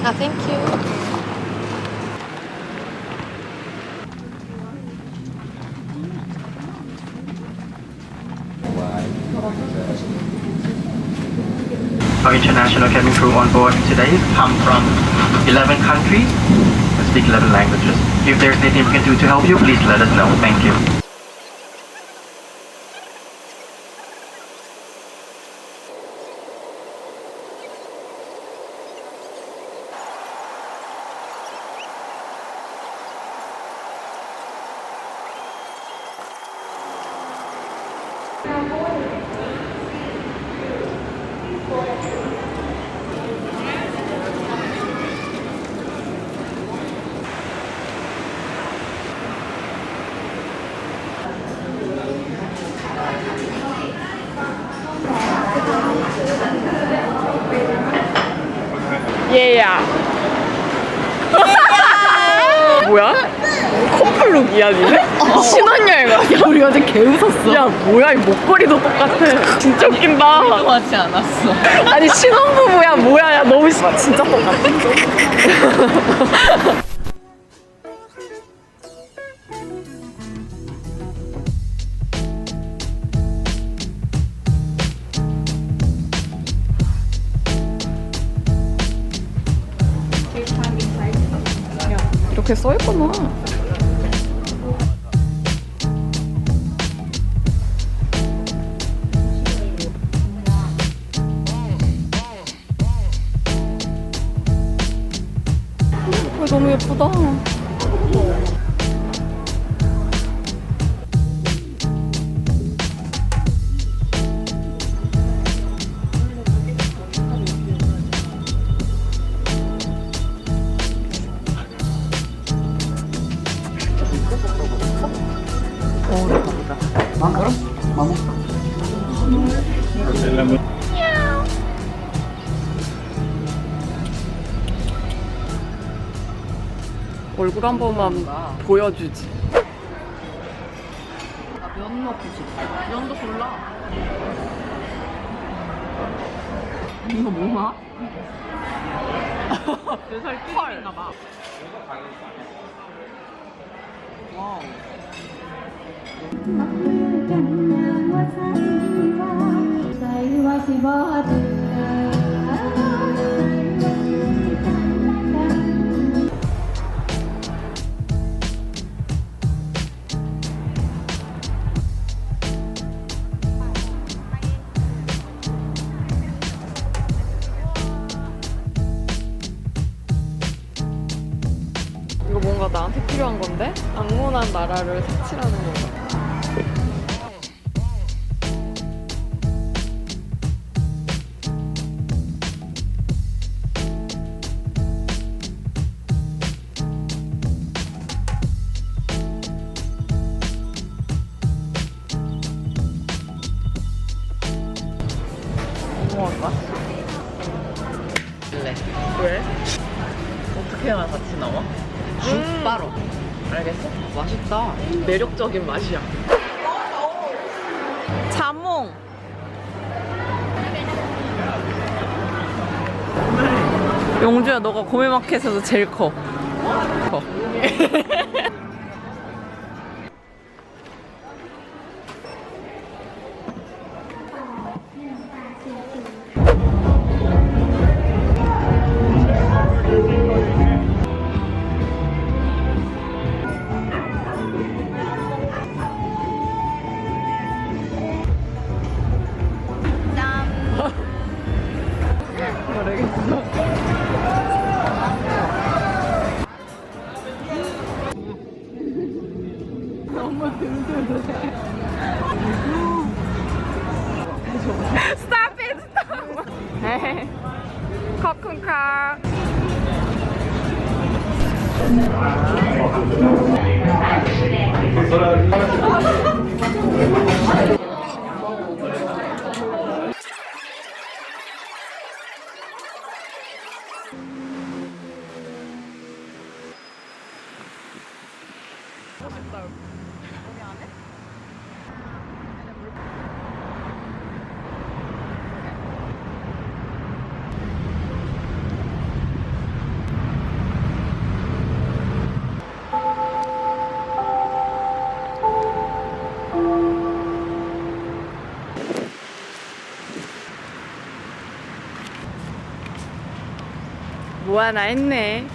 Oh, thank you. Our international cabin crew on board today come from 11 countries and speak 11 languages. If there's anything we can do to help you, please let us know. Thank you. 얘야. 뭐야? 커플룩이야, 니네? 신혼여행 아니야? 우리 어제 개 웃었어. 야, 뭐야, 이 목걸이도 똑같아. 진짜 웃긴다. 하지 않았어. 아니, 신혼부부야, 뭐야, 야, 너무 씨- 진짜 똑같아. 이렇게 써있구나. 너무 예쁘다. 얼굴 한 번만 보여주지. 면 넣고. 면도 골라. 이거 뭐야? 몇살 끼인가 봐. 와우. 뭔가 나한테 필요한 건데? 악문한 나라를 색칠하는 건가? 알겠어? 맛있다. 매력적인 맛이야. 자몽. 용주야, 너가 고메마켓에서 제일 커. 커. 뭐 하나 했네.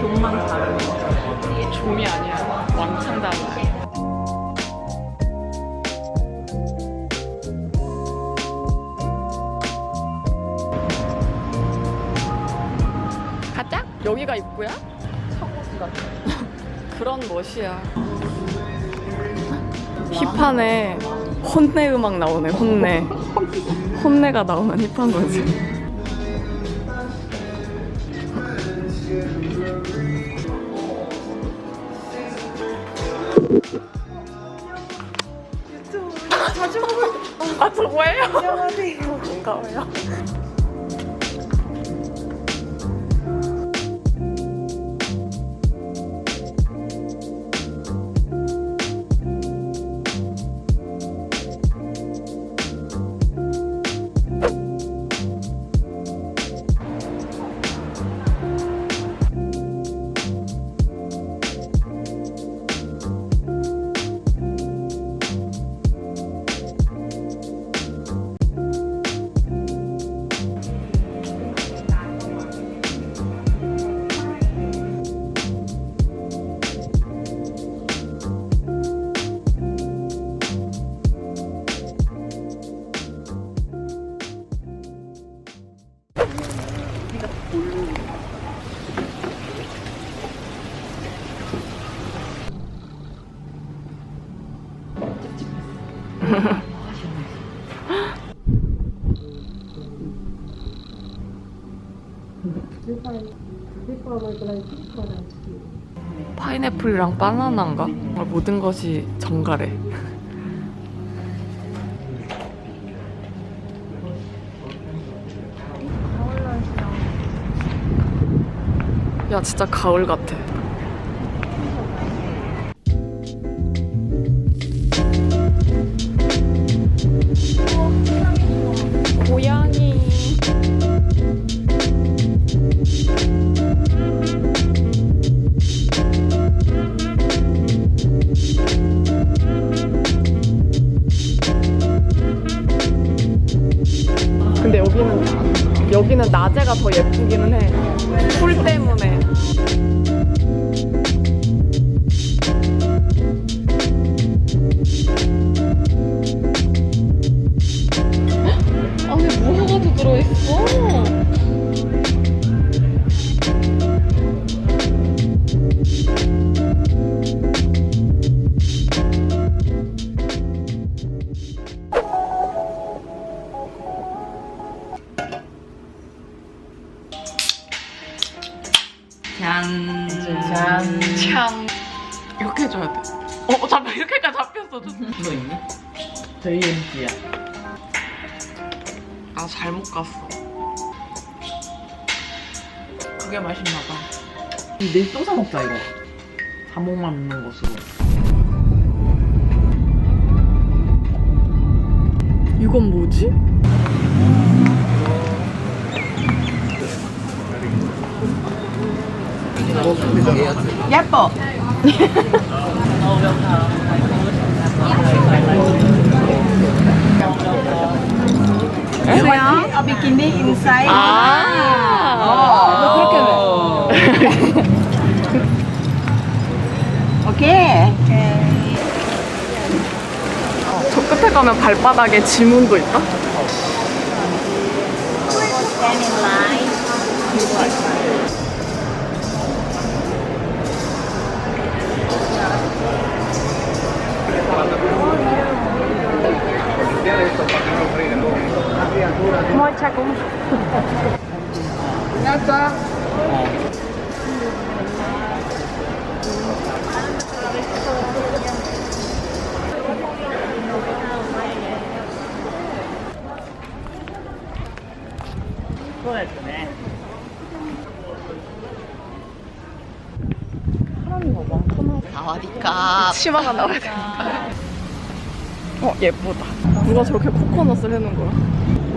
좀만 다르네. 좀이 아니야. 왕창 다르네. 여기가 입구야? 차고지 같아. 그런 멋이야. 힙한에 혼내 음악 나오네. 혼내. 혼내가 나오면 힙한 거지. 자주 아 저거예요? 안녕하세요. 반가워요. 파인애플이랑 바나나인가? 정말 모든 것이 정갈해. 야 진짜 가을 같아. 들어있어. 잘못 갔어. 그게 맛있나 봐. 내일 또 사 먹자 이거. 자몽만 먹는 것으로. 이건 뭐지? 예뻐. Soya or bikini inside. 아. 어. Okay. 저 끝에 가면 발바닥에 지문도 있다? In line. 또 예쁘네. 치마가 나와야 되니까. 어, 예쁘다. 누가 저렇게 코코넛을 해놓은 거야?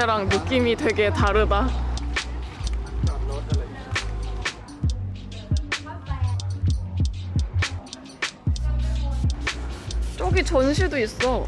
때랑 느낌이 되게 다르다. 저기 전시도 있어.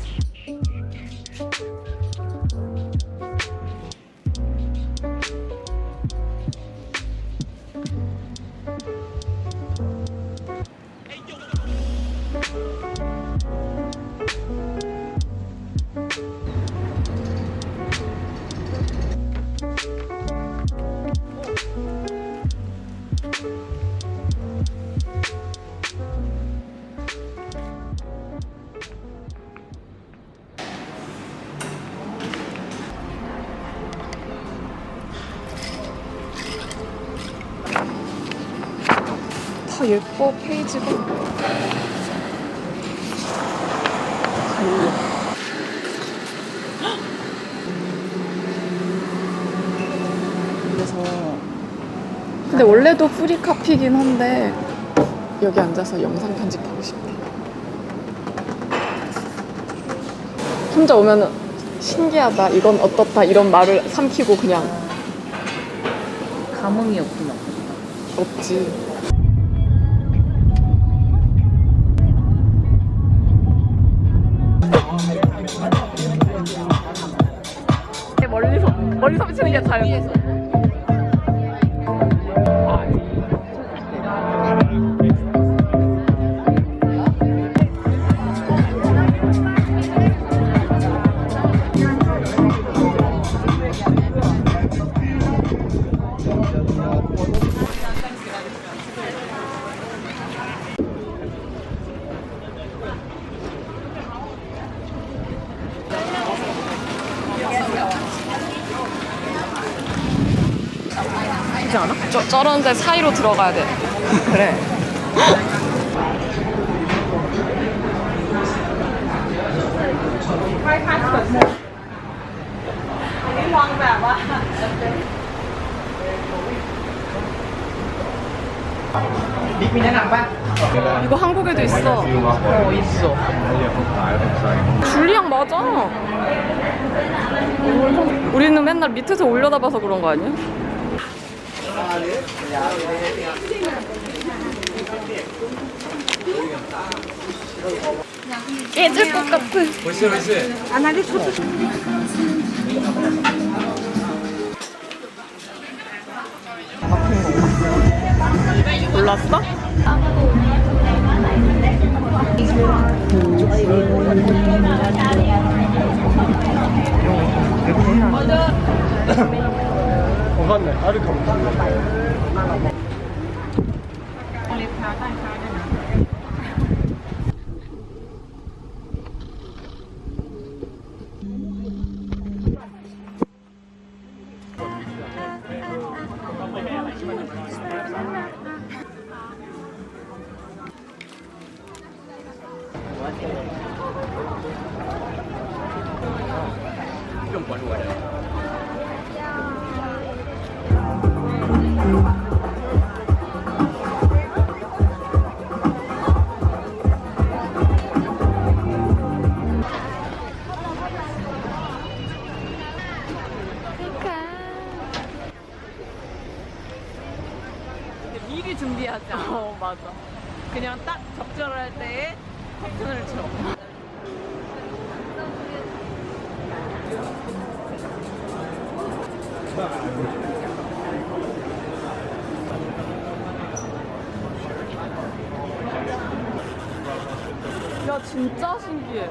다 예뻐 페이지가. 그래서 근데 원래도 프리 카피긴 한데 여기 앉아서 영상 편집하고 싶어. 혼자 오면은 신기하다, 이건 어떻다 이런 말을 삼키고 그냥 감흥이 없구나. 없지. 멀리서 멀리서 비치는 게 자연 그렇지 않아? 저, 저런 데 사이로 들어가야 돼. 그래. 이거 한국에도 있어. 어, 있어. 줄리앙 맞아. 우리는 맨날 밑에서 올려다봐서 그런 거 아니야? 깨질 것 같은. 벌써 벌써. 안 하기 좋 몰랐어? 건네 아래 건네อาเล็บเท้าใต้เท้ายนะปวดหัวเลย 야, 진짜 신기해.